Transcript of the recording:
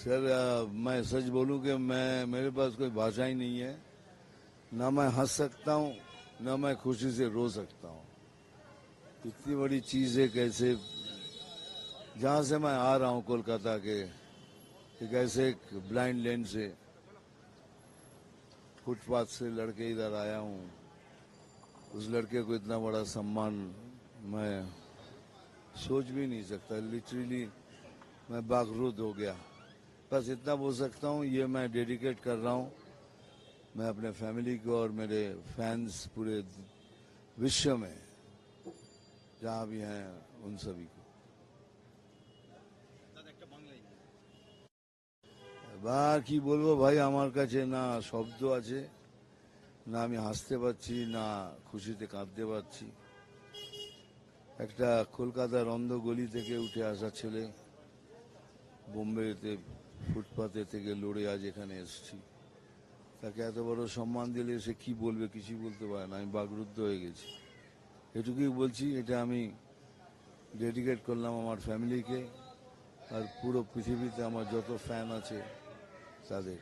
Sir मैं सच बोलूँ कि मैं, मेरे पास कोई भाषा ही नहीं है। ना मैं हंस सकता हूँ, ना मैं खुशी से रो सकता हूँ। इतनी बड़ी चीज़ है कैसे, जहाँ से मैं आ रहा हूँ कोलकाता के, एक ऐसे एक ब्लाइंड लेन से। फुटपाथ से लड़के इधर आया हूँ, उस लड़के को इतना बड़ा सम्मान मैं सोच भी नहीं सकता। लिटरली मैं बागरूद हो गया। बस इतना बोल सकता हूँ ये मैं डेडिकेट कर रहा हूँ मैं अपने फैमिली को और मेरे फैंस पूरे विश्व में जहाँ भी हैं उन सभी को বা কি বলবো ভাই আমার কাছে না শব্দ আছে না আমি হাসতে পারছি না খুশিতে কাঁদতে পারছি একটা কলকাতার অন্ধ গলি থেকে উঠে আসা ছেলে বোম্বেতে ফুটপাতে থেকে লড়ে আজ এখানে এসছি। তাকে এত বড় সম্মান দিলে সে কি বলবে, কিছুই বলতে পারে না। আমি বাগরুদ্ধ হয়ে গেছি। এটুকুই বলছি, এটা আমি ডেডিকেট করলাম আমার ফ্যামিলিকে আর পুরো পৃথিবীতে আমার যত ফ্যান আছে তাদের।